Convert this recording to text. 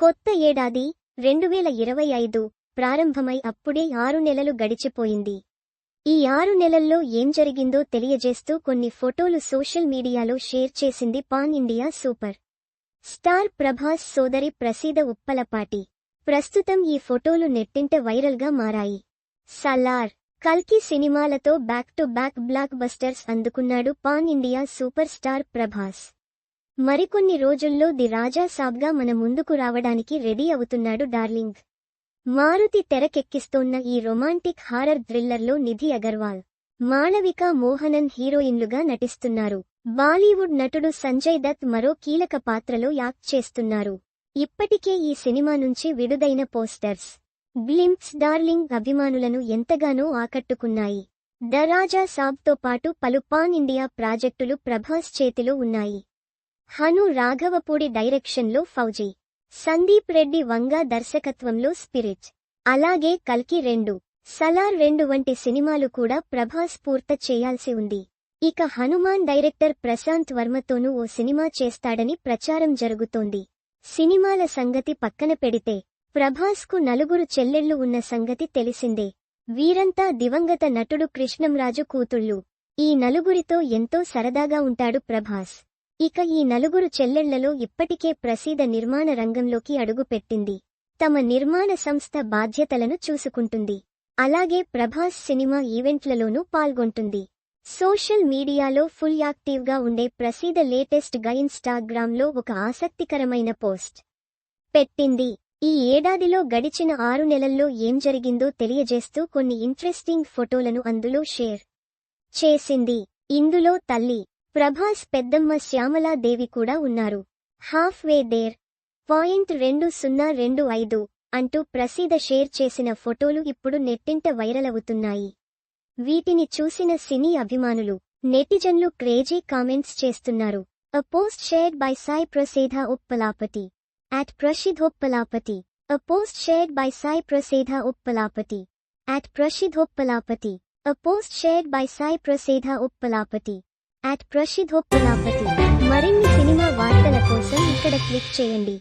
కొత్త ఏడాది రెండు వేల ఇరవై ఐదు ప్రారంభమై అప్పుడే ఆరు నెలలు గడిచిపోయింది. ఈ ఆరు నెలల్లో ఏం జరిగిందో తెలియజేస్తూ కొన్ని ఫోటోలు సోషల్ మీడియాలో షేర్ చేసింది pan India super star Prabhas సోదరి ప్రసీద ఉప్పలపాటి. ప్రస్తుతం ఈ ఫోటోలు నెట్టింట వైరల్గా మారాయి. సలార్ కల్కి సినిమాలతో back to back blockbusters అందుకున్నాడు pan India super star Prabhas. మరికొన్ని రోజుల్లో ది రాజా సాబ్గా మన ముందుకు రావడానికి రెడీ అవుతున్నాడు డార్లింగ్. మారుతి తెరకెక్కిస్తోన్న ఈ రొమాంటిక్ హారర్ థ్రిల్లర్లో నిధి అగర్వాల్ మాళవిక మోహనన్ హీరోయిన్లుగా నటిస్తున్నారు. బాలీవుడ్ నటుడు సంజయ్ దత్ మరో కీలక పాత్రలో యాక్ట్ చేస్తున్నారు. ఇప్పటికే ఈ సినిమా నుంచి విడుదైన పోస్టర్స్ గ్లింప్స్ డార్లింగ్ అభిమానులను ఎంతగానో ఆకట్టుకున్నాయి. దరాజా సాబ్తో పాటు పలు పాన్ ఇండియా ప్రాజెక్టులు ప్రభాస్ చేతిలో ఉన్నాయి. హను రాఘవపూడి డైరెక్షన్లో ఫౌజీ. సందీప్ రెడ్డి వంగా దర్శకత్వంలో స్పిరిట్. అలాగే కల్కి రెండు సలార్ రెండు వంటి సినిమాలు కూడా ప్రభాస్ పూర్త చేయాల్సి ఉంది. ఇక హనుమాన్ డైరెక్టర్ ప్రశాంత్ వర్మతోనూ ఓ సినిమా చేస్తాడని ప్రచారం జరుగుతోంది. సినిమాల సంగతి పక్కన పెడితే ప్రభాస్కు నలుగురు చెల్లెళ్ళు ఉన్న సంగతి తెలిసిందే. వీరంతా దివంగత నటుడు కృష్ణంరాజు కూతుళ్ళు. ఈ నలుగురితో ఎంతో సరదాగా ఉంటాడు ప్రభాస్. ఇక ఈ నలుగురు చెల్లెళ్ళలో ఇప్పటికే ప్రసీద నిర్మాణ రంగంలోకి అడుగుపెట్టింది. తమ నిర్మాణ సంస్థ బాధ్యతలను చూసుకుంటుంది. అలాగే ప్రభాస్ సినిమా ఈవెంట్లలోనూ పాల్గొంటుంది. సోషల్ మీడియాలో ఫుల్ యాక్టివ్గా ఉండే ప్రసీద లేటెస్ట్గా ఇన్స్టాగ్రామ్లో ఒక ఆసక్తికరమైన పోస్ట్ పెట్టింది. ఈ ఏడాదిలో గడిచిన ఆరు నెలల్లో ఏం జరిగిందో తెలియజేస్తూ కొన్ని ఇంట్రెస్టింగ్ ఫోటోలను అందులో షేర్ చేసింది. ఇందులో తల్లి ప్రభాస్ పెద్దమ్మ శ్యామలాదేవి కూడా ఉన్నారు. Half way there. పాయింట్ రెండు సున్నా రెండు ఐదు అంటూ ప్రసీద షేర్ చేసిన ఫోటోలు ఇప్పుడు నెట్టింట వైరల్ అవుతున్నాయి. వీటిని చూసిన సినీ అభిమానులు నెటిజన్లు క్రేజీ కామెంట్స్ చేస్తున్నారు. A post shared by Sai Praseeda Uppalapati at Prashidhoppalapati. A post shared by Sai Praseeda Uppalapati at Prashidhoppalapati. A post shared by Sai Praseeda Uppalapati At Prashidhoppalapati. మరిన్ని సినిమా వార్తల కోసం ఇక్కడ క్లిక్ చేయండి